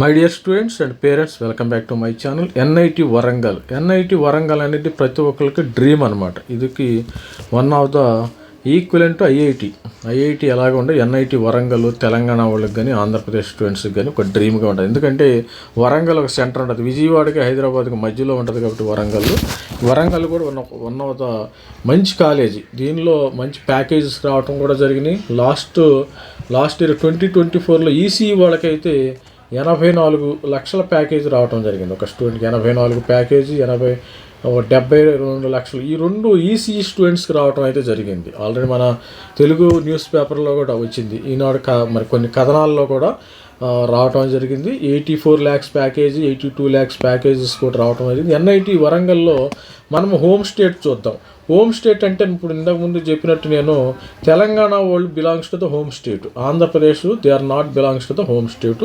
My dear students and parents welcome back to my channel NIT Warangal NIT Warangal అనేది ప్రతి ఒక్కరికి dream అనమాట ఇదికి one of the equivalent IIT IIT ఎలాగ ఉండే NIT Warangal Telangana వాళ్ళకి కానీ ఆంధ్రప్రదేశ్ స్టూడెంట్స్కి కానీ ఒక డ్రీమ్గా ఉంటుంది. ఎందుకంటే వరంగల్ ఒక సెంటర్ ఉంటుంది. విజయవాడకి హైదరాబాద్కి మధ్యలో ఉంటుంది కాబట్టి వరంగల్ వరంగల్ కూడా వన్ వన్ ఆఫ్ ద మంచి కాలేజీ దీనిలో మంచి ప్యాకేజెస్ రావటం కూడా జరిగినాయి. Last last year twenty twenty ఫోర్లో ఈసీఈ వాళ్ళకైతే ఎనభై నాలుగు లక్షల ప్యాకేజీ రావటం జరిగింది. ఒక స్టూడెంట్కి ఎనభై నాలుగు ప్యాకేజీ ఎనభై డెబ్బై రెండు లక్షలు. ఈ రెండు ఈసీఈ స్టూడెంట్స్కి రావటం అయితే జరిగింది. ఆల్రెడీ మన తెలుగు న్యూస్ పేపర్లో కూడా వచ్చింది. ఈనాడు క మరి కొన్ని కథనాల్లో కూడా రావటం జరిగింది. Eighty four lakhs package eighty two lakhs packages కూడా రావటం జరిగింది. ఎన్ఐటి వరంగల్లో మనం హోమ్ స్టేట్ చూద్దాం. హోమ్ స్టేట్ అంటే ఇప్పుడు ఇంతకుముందు చెప్పినట్టు నేను తెలంగాణ వాళ్ళు belongs to the home state. Andhra Pradesh they are not belongs to the home state.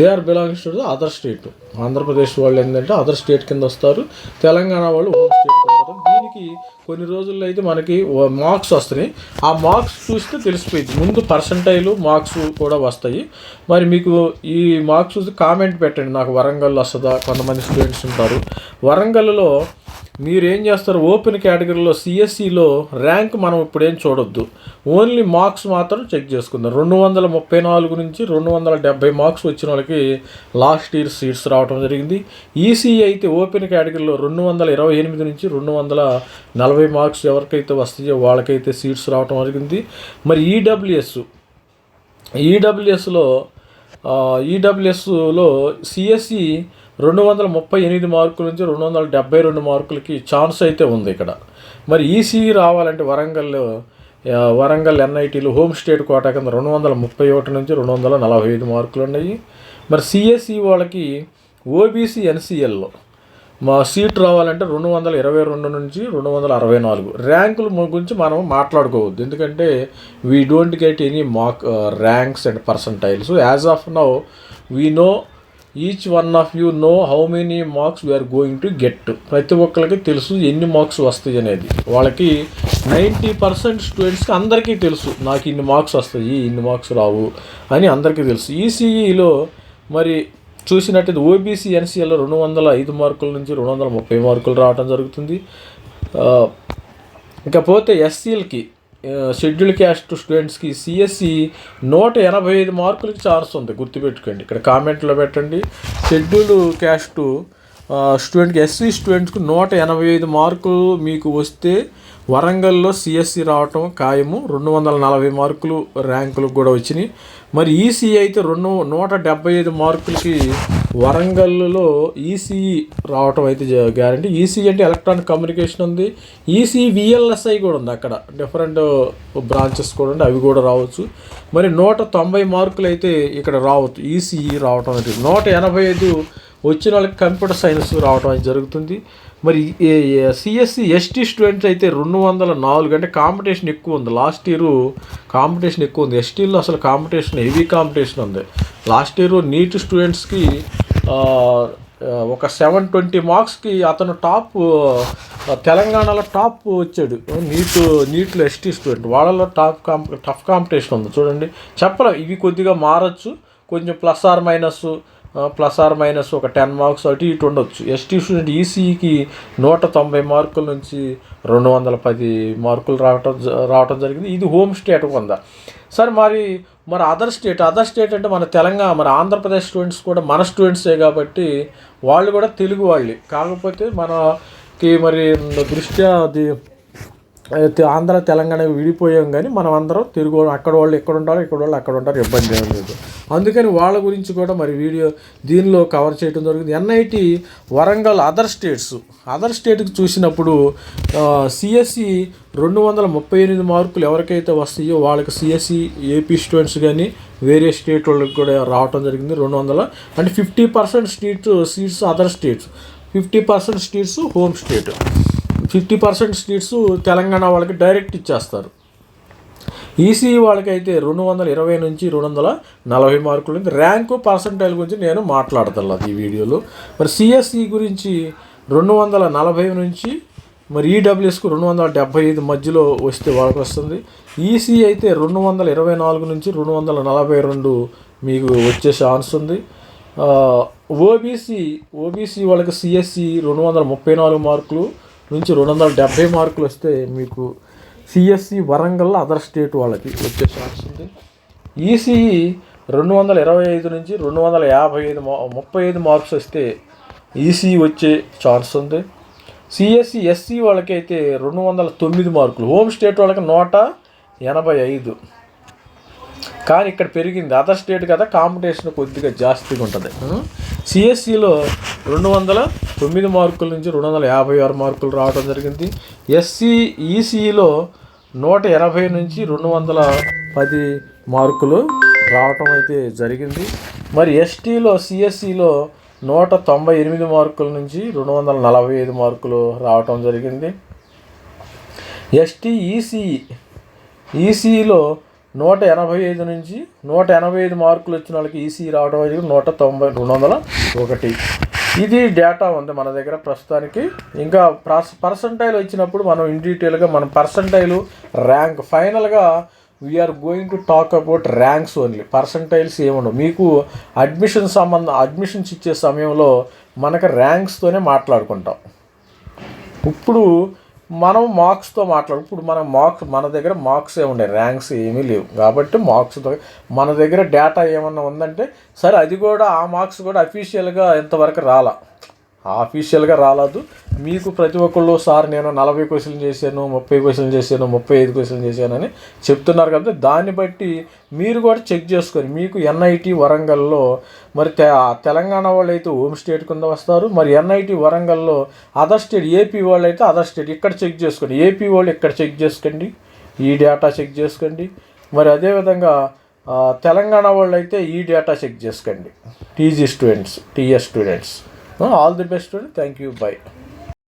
They are belongs to the other state. Andhra Pradesh వాళ్ళు ఏంటంటే అదర్ స్టేట్ కింద వస్తారు. తెలంగాణ వాళ్ళు హోమ్ స్టేట్ కింద వస్తారు దీనికి కొన్ని రోజుల్లో అయితే మనకి మార్క్స్ వస్తున్నాయి. ఆ మార్క్స్ చూస్తే తెలిసిపోయింది. ముందు పర్సంటైలు మార్క్స్ కూడా వస్తాయి. మరి మీకు ఈ మార్క్స్ చూసి కామెంట్ పెట్టండి. నాకు వరంగల్ వస్తుందా? కొంతమంది స్టూడెంట్స్ ఉంటారు. వరంగల్లో మీరు ఏం చేస్తారు? ఓపెన్ కేటగిరీలో సిఎస్సిలో ర్యాంక్ మనం ఇప్పుడు ఏం చూడొద్దు. ఓన్లీ మార్క్స్ మాత్రం చెక్ చేసుకుందాం. రెండు వందల ముప్పై నాలుగు నుంచి రెండు వందల డెబ్బై మార్క్స్ వచ్చిన వాళ్ళకి లాస్ట్ ఇయర్ సీట్స్ రావడం జరిగింది. ఈసీఈ అయితే ఓపెన్ కేటగిరీలో రెండు వందల ఇరవై ఎనిమిది నుంచి రెండు వందల నలభై మార్క్స్ ఎవరికైతే వస్తాయో వాళ్ళకైతే సీట్స్ రావడం జరిగింది. మరి ఈడబ్ల్యూఎస్ ఈడబ్ల్యూఎస్లో ఈడబ్ల్యూఎస్లో సిఎస్సి రెండు వందల ముప్పై ఎనిమిది మార్కుల నుంచి రెండు వందల డెబ్బై రెండు మార్కులకి ఛాన్స్ అయితే ఉంది ఇక్కడ. మరి ఈసీఈ రావాలంటే వరంగల్ వరంగల్ ఎన్ఐటీలు హోమ్ స్టేట్ కోటా కింద రెండు వందల ముప్పై ఒకటి నుంచి రెండు వందల నలభై ఐదు మార్కులు ఉన్నాయి. మరి సిఎస్ఈ వాళ్ళకి ఓబీసీ ఎన్సిఎల్లో మా సీట్ రావాలంటే రెండు వందల ఇరవై రెండు నుంచి రెండు వందల అరవై నాలుగు. ర్యాంకుల గురించి మనం మాట్లాడుకోవద్దు. ఎందుకంటే we don't get any mark ranks and percentiles as of now we know each one of you know how many marks we are going to get ప్రతి ఒక్కరికి తెలుసు ఎన్ని మార్క్స్ వస్తాయి అనేది. వాళ్ళకి నైంటీ పర్సెంట్ స్టూడెంట్స్కి అందరికీ తెలుసు నాకు ఇన్ని మార్క్స్ వస్తాయి ఇన్ని మార్క్స్ రావు అని అందరికీ తెలుసు. ఈసీఈలో మరి చూసినట్టయితే ఓబీసీ ఎన్సీఎల్లో రెండు వందల ఐదు మార్కుల నుంచి రెండు వందల ముప్పై మార్కులు రావడం జరుగుతుంది. ఇకపోతే ఎస్సీలకి షెడ్యూల్ క్యాస్ట్ స్టూడెంట్స్కి సిఎస్సి నూట ఎనభై ఐదు మార్కులకి ఛాన్స్ ఉంది. గుర్తుపెట్టుకోండి. ఇక్కడ కామెంట్లో పెట్టండి. షెడ్యూల్ క్యాస్ట్ స్టూడెంట్కి ఎస్సీ స్టూడెంట్స్కి నూట ఎనభై ఐదు మార్కులు మీకు వస్తే వరంగల్లో సిఎస్సి రావటం ఖాయము. రెండు వందల నలభై మార్కులు ర్యాంకులకు కూడా వచ్చినాయి. మరి ఈసీఈ అయితే రెండు నూట డెబ్బై ఐదు మార్కులకి వరంగల్లో ఈసీఈ రావటం అయితే గ్యారంటీ. ఈసీఈ అంటే ఎలక్ట్రానిక్ కమ్యూనికేషన్ ఉంది. ఈసీ విఎల్ఎస్ఐ కూడా ఉంది అక్కడ. డిఫరెంట్ బ్రాంచెస్ కూడా ఉంది అవి కూడా రావచ్చు. మరి నూట తొంభై మార్కులు అయితే ఇక్కడ రావచ్చు ఈసీఈ రావటం అయితే నూట ఎనభై ఐదు వచ్చిన వాళ్ళకి కంప్యూటర్ సైన్స్ రావడం జరుగుతుంది. మరి సిఎస్సి ఎస్టీ స్టూడెంట్స్ అయితే రెండు వందల నాలుగు అంటే కాంపిటీషన్ ఎక్కువ ఉంది. లాస్ట్ ఇయర్ కాంపిటీషన్ ఎక్కువ ఉంది. ఎస్టీలో అసలు కాంపిటీషన్ హెవీ కాంపిటీషన్ ఉంది. లాస్ట్ ఇయర్ నీట్ స్టూడెంట్స్కి ఒక సెవెన్ ట్వంటీ మార్క్స్కి అతను టాప్ తెలంగాణలో టాప్ వచ్చాడు. నీట్ నీట్లో ఎస్టీ స్టూడెంట్ వాళ్ళలో టాప్ కాంప్ టఫ్ కాంపిటీషన్ ఉంది. చూడండి. చెప్పలేం ఇవి కొద్దిగా మారచ్చు. కొంచెం plus or minus plus or minus ఒక టెన్ మార్క్స్ అటు ఇటు ఉండొచ్చు. ఎస్టీ స్టూడెంట్ ఈసీఈకి నూట తొంభై మార్కుల నుంచి రెండు వందల పది మార్కులు రావటం జ- రావటం జరిగింది. ఇది హోమ్ స్టేట్ ఉందా సరే మరి మరి అదర్ స్టేట్ అదర్ స్టేట్ అంటే మన తెలంగాణ మన ఆంధ్రప్రదేశ్ స్టూడెంట్స్ కూడా మన స్టూడెంట్సే కాబట్టి వాళ్ళు కూడా తెలుగు వాళ్ళే. కాకపోతే మనకి మరి దృష్ట్యా అది ఆంధ్ర తెలంగాణ విడిపోయాం కానీ మనం అందరం తెలుగు అక్కడ వాళ్ళు ఎక్కడ ఉంటారు ఇక్కడ వాళ్ళు అక్కడ ఉంటారు ఇబ్బంది ఏం లేదు. అందుకని వాళ్ళ గురించి కూడా మరి వీడియో దీనిలో కవర్ చేయడం జరిగింది. NIT Warangal other states other స్టేట్కి చూసినప్పుడు సిఎస్సి రెండు వందల ముప్పై ఎనిమిది మార్కులు ఎవరికైతే వస్తాయో వాళ్ళకి సిఎస్సి ఏపీ స్టూడెంట్స్ కానీ వేరే స్టేట్ వాళ్ళకి కూడా రావటం జరిగింది రెండు వందల. అంటే fifty percent state seats other states fifty percent states home state fifty percent seats Telangana వాళ్ళకి డైరెక్ట్ ఇచ్చేస్తారు. ఈసీఈ వాళ్ళకైతే రెండు వందల ఇరవై నుంచి రెండు వందల నలభై మార్కులు ర్యాంకు పర్సంటైల్ గురించి నేను మాట్లాడతాను ఈ వీడియోలో. మరి సిఎస్ఈ గురించి రెండు వందల నలభై నుంచి మరి ఈడబ్ల్యూఎస్కు రెండు వందల డెబ్బై ఐదు మధ్యలో వస్తే వాళ్ళకి వస్తుంది. ఈసీ అయితే రెండు వందల ఇరవై నాలుగు నుంచి రెండు వందల నలభై రెండు మీకు వచ్చే ఛాన్స్ ఉంది. ఓబీసీ ఓబీసీ వాళ్ళకి సిఎస్సి రెండు వందల ముప్పై నాలుగు మార్కులు నుంచి రెండు వందల డెబ్బై మార్కులు వస్తే మీకు సిఎస్సి వరంగల్ అదర్ స్టేట్ వాళ్ళకి వచ్చే ఛాన్స్ ఉంది. ఈసీఈ రెండు వందల ఇరవై ఐదు నుంచి రెండు వందల యాభై ఐదు ముప్పై ఐదు మార్క్స్ వస్తే ఈసీఈ వచ్చే ఛాన్స్ ఉంది. సిఎస్సి ఎస్సీ వాళ్ళకి అయితే రెండు వందల తొమ్మిది మార్కులు హోమ్ స్టేట్ వాళ్ళకి నూట ఎనభై ఐదు. కానీ ఇక్కడ పెరిగింది అదర్ స్టేట్ కదా కాంపిటీషన్ కొద్దిగా జాస్తిగా ఉంటుంది. సిఎస్సిలో రెండు వందల తొమ్మిది మార్కుల నుంచి రెండు వందల యాభై ఆరు మార్కులు రావడం జరిగింది. ఎస్సీ ఈసీలో నూట ఎనభై నుంచి రెండు వందల పది మార్కులు రావటం అయితే జరిగింది. మరి ఎస్టీలో సిఎస్సిలో నూట తొంభై ఎనిమిది మార్కుల నుంచి రెండు వందల నలభై ఐదు మార్కులు రావటం జరిగింది. ఎస్టీ ఈసీఈ ఈసీఈలో నూట ఎనభై ఐదు నుంచి నూట ఎనభై ఐదు మార్కులు వచ్చిన వాళ్ళకి ఈసీ రావడం అనేది నూట తొంభై రెండు వందల ఒకటి. ఇది డేటా ఉంది మన దగ్గర ప్రస్తుతానికి. ఇంకా పర్స పర్సంటైల్ వచ్చినప్పుడు మనం ఇన్ డీటెయిల్గా మనం పర్సంటైల్ ర్యాంక్ ఫైనల్గా we are going to talk about ranks only percentiles ఏముండవు మీకు అడ్మిషన్ సంబంధం అడ్మిషన్స్ ఇచ్చే సమయంలో మనకు ర్యాంక్స్తోనే మాట్లాడుకుంటాం. ఇప్పుడు మనం మార్క్స్తో మాట్లాడు ఇప్పుడు మనం మార్క్స్ మన దగ్గర మార్క్స్ ఏ ఉండే ర్యాంక్స్ ఏమీ లేవు. కాబట్టి మార్క్స్తో మన దగ్గర డేటా ఏమన్నా ఉందంటే సరే అది కూడా ఆ మార్క్స్ కూడా అఫీషియల్గా ఇంతవరకు రాలా? ఆఫీషియల్గా రాలేదు. మీకు ప్రతి ఒక్కళ్ళు సార్ నేను నలభై క్వశ్చన్లు చేశాను ముప్పై క్వశ్చన్లు చేశాను ముప్పై ఐదు క్వశ్చన్లు చేశానని చెప్తున్నారు కాబట్టి దాన్ని బట్టి మీరు కూడా చెక్ చేసుకొని మీకు ఎన్ఐటి వరంగల్లో మరి తె తెలంగాణ వాళ్ళు అయితే హోమ్ స్టేట్ కింద వస్తారు. మరి ఎన్ఐటి వరంగల్లో అదర్ స్టేట్ ఏపీ వాళ్ళు అయితే అదర్ స్టేట్ ఇక్కడ చెక్ చేసుకోండి. ఏపీ వాళ్ళు ఇక్కడ చెక్ చేసుకోండి. ఈ డేటా చెక్ చేసుకోండి. మరి అదేవిధంగా తెలంగాణ వాళ్ళు అయితే ఈ డేటా చెక్ చేసుకోండి. TG students TS students all the best to thank you bye